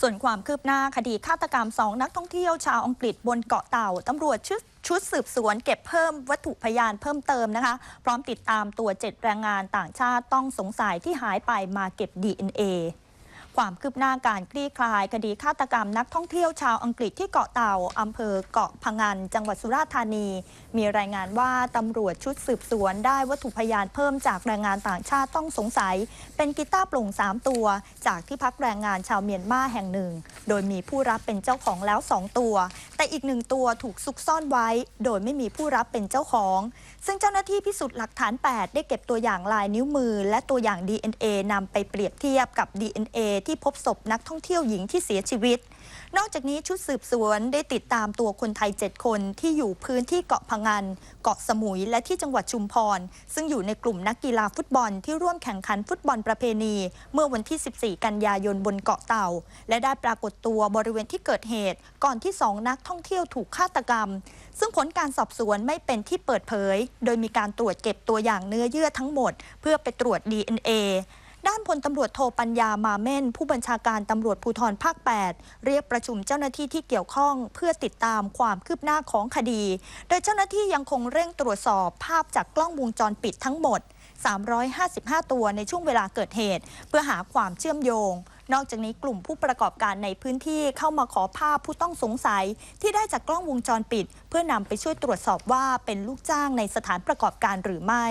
ส่วนความคืบหน้าคดีฆาตกรรมสองนักท่องเที่ยวชาวอังกฤษบนเกาะเต่าตำรวจชุดชุดสืบสวนเก็บเพิ่มวัตถุพยานเพิ่มเติมนะคะ พร้อมติดตามตัวเจ็ดแรงงานต่างชาติต้องสงสัยที่หายไปมาเก็บ DNA ความคืบหน้าการคลี่คลาย คดีฆาตกรรมนักท่องเที่ยวชาวอังกฤษที่เกาะเต่าอำเภอเกาะพะงันจังหวัดสุราษฎร์ธานี มีรายงานว่าตำรวจชุดสืบสวนได้วัตถุพยานเพิ่มจากแรงงานต่างชาติต้องสงสัย เป็นกีตาร์โปร่ง 3 ตัว จากที่พักแรงงานชาวเมียนมาแห่งหนึ่ง โดยมีผู้รับเป็นเจ้าของแล้ว 2 ตัว แต่อีกหนึ่งตัวถูกซุกซ่อนไว้ โดยไม่มีผู้รับเป็นเจ้าของ ซึ่งเจ้าหน้าที่พิสูจน์หลักฐาน 8 ได้เก็บตัวอย่างลายนิ้วมือ และตัวอย่าง DNA นำไปเปรียบเทียบกับ DNA ที่พบศพนักท่องเที่ยวหญิงที่เสียชีวิต นอกจากนี้ชุดสืบสวนได้ติดตามตัวคนไทย 7 คนที่อยู่พื้นที่เกาะพงันเกาะสมุย และที่จังหวัดชุมพร ซึ่งอยู่ในกลุ่มนักกีฬาฟุตบอลที่ร่วมแข่งขันฟุตบอลประเพณี เมื่อวันที่ 14 กันยายนบนเกาะเต่า และได้ปรากฏตัวบริเวณที่เกิดเหตุ ก่อนที่สองนักท่องเที่ยวถูกฆาตกรรม ซึ่งผลการสอบสวนไม่เป็นที่เปิดเผย โดยมีการตรวจเก็บตัวอย่างเนื้อเยื่อทั้งหมด เพื่อไปตรวจ DNA ด้านพลตำรวจโทปัญญามาเม่น ผู้บัญชาการตำรวจภูธรภาค 8 เรียกประชุมเจ้าหน้าที่ที่เกี่ยวข้อง เพื่อติดตามความคืบหน้าของคดี โดยเจ้าหน้าที่ยังคงเร่งตรวจสอบภาพจากกล้องวงจรปิดทั้งหมด 355 ตัวในช่วงเวลาเกิดเหตุ เพื่อหาความเชื่อมโยง นอกจากนี้กลุ่มผู้ประกอบการในพื้นที่เข้ามาขอภาพผู้ต้องสงสัย ที่ได้จากกล้องวงจรปิด เพื่อนำไปช่วยตรวจสอบว่าเป็นลูกจ้างในสถานประกอบการหรือไม่